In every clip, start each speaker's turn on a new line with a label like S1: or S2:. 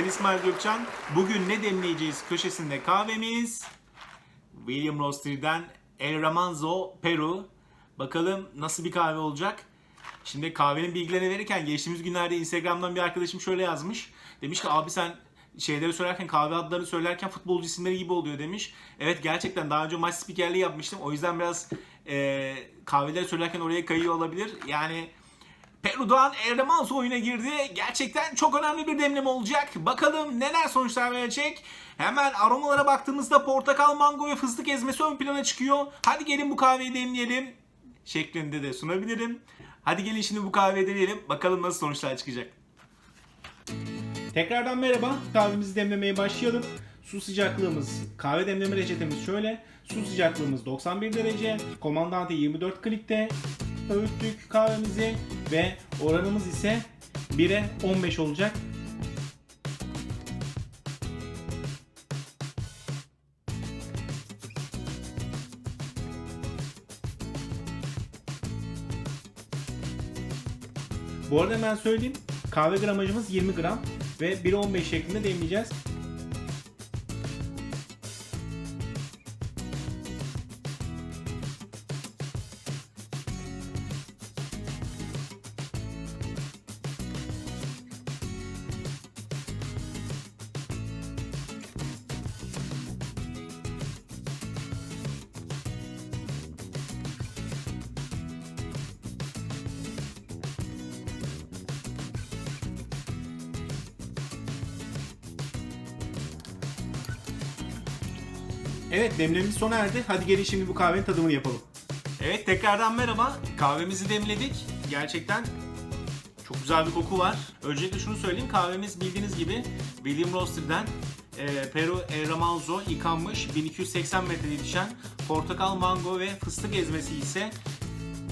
S1: Ben İsmail Gökçen. Bugün ne demleyeceğiz köşesinde kahvemiz. William Roaster'dan El Ramanzo Peru. Bakalım nasıl bir kahve olacak. Şimdi kahvenin bilgilerini verirken geçtiğimiz günlerde Instagram'dan bir arkadaşım şöyle yazmış. Demiş ki abi sen şeyleri söylerken kahve adlarını söylerken futbolcu isimleri gibi oluyor demiş. Evet gerçekten daha önce maç spikerliği yapmıştım. O yüzden biraz e, kahveleri söylerken oraya kayıyor olabilir. Yani Peru'dan Erdemanso oyuna girdi. Gerçekten çok önemli bir demleme olacak. Bakalım neler sonuçlar verecek. Hemen aromalara baktığımızda portakal, mango ve fıstık ezmesi ön plana çıkıyor. Hadi gelin bu kahveyi demleyelim. Şeklinde de sunabilirim. Hadi gelin şimdi bu kahveyi deneyelim. Bakalım nasıl sonuçlar çıkacak. Tekrardan merhaba. Kahvemizi demlemeye başlayalım. Su sıcaklığımız, kahve demleme reçetemiz şöyle. Su sıcaklığımız 91 derece. Komandante 24 klikte. Öğüttük kahvemizi ve oranımız ise 1'e 15 olacak. Bu arada hemen söyleyeyim. Kahve gramajımız 20 gram ve 1'e 15 şeklinde demleyeceğiz. Evet demlememiz sona erdi. Hadi gelin şimdi bu kahvenin tadımını yapalım. Evet tekrardan merhaba. Kahvemizi demledik. Gerçekten çok güzel bir koku var. Öncelikle şunu söyleyeyim. Kahvemiz bildiğiniz gibi William Roaster'dan e, Peru El Ramanzo yıkanmış 1280 metre düşen portakal, mango ve fıstık ezmesi ise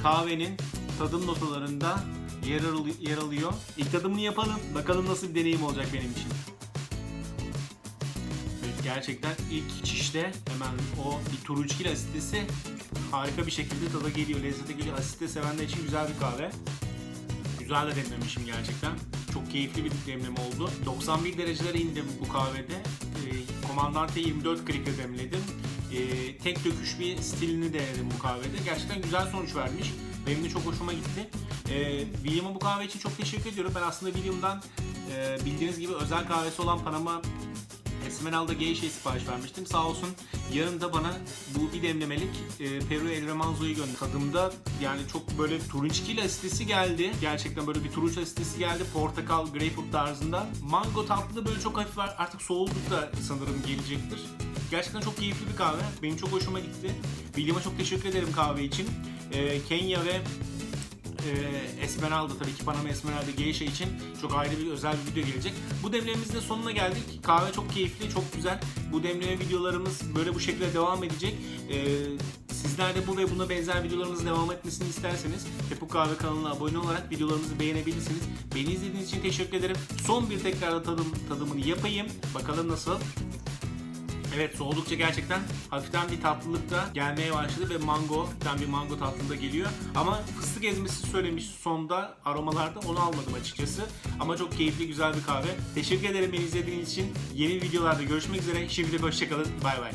S1: kahvenin tadım notalarında yer, al- yer alıyor. İlk tadımını yapalım. Bakalım nasıl bir deneyim olacak benim için. Gerçekten ilk içişte hemen o bir turunçgil asitesi harika bir şekilde tada geliyor, lezzete geliyor. Asite sevenler için güzel bir kahve. Güzel de demlemişim gerçekten. Çok keyifli bir demleme oldu. 91 derecelere indim bu kahvede. Ee, Komandante 24 krike demledim. Ee, tek döküş bir stilini denedim bu kahvede. Gerçekten güzel sonuç vermiş. Benim de çok hoşuma gitti. Ee, William'a bu kahve için çok teşekkür ediyorum. Ben aslında William'dan e, bildiğiniz gibi özel kahvesi olan Panama Esmeralda Geisha'yı sipariş vermiştim. Sağ olsun yarın da bana bu bir demlemelik e, Peru El Remanzo'yu gönderdi. Tadımda yani çok böyle turunçgil asitesi geldi. Gerçekten böyle bir turunç asitesi geldi. Portakal, greyfurt tarzında. Mango tatlı da böyle çok hafif var. Artık soğudukça sanırım gelecektir. Gerçekten çok keyifli bir kahve. Benim çok hoşuma gitti. William'a çok teşekkür ederim kahve için. E, Kenya ve e, Esmeralda tabii ki Panama Esmeralda Geisha için çok ayrı bir özel bir video gelecek. Bu demlememizin de sonuna geldik. Kahve çok keyifli, çok güzel. Bu demleme videolarımız böyle bu şekilde devam edecek. E, sizler de bu ve buna benzer videolarımızın devam etmesini isterseniz Tepu Kahve kanalına abone olarak videolarımızı beğenebilirsiniz. Beni izlediğiniz için teşekkür ederim. Son bir tekrar tadım, tadımını yapayım. Bakalım nasıl? Evet soğudukça gerçekten hafiften bir tatlılık da gelmeye başladı ve mango, bir mango tatlılığı da geliyor. Ama fıstık ezmesi söylemiş sonda aromalarda onu almadım açıkçası. Ama çok keyifli güzel bir kahve. Teşekkür ederim beni izlediğiniz için. Yeni videolarda görüşmek üzere. Şimdilik hoşçakalın. Bay bay.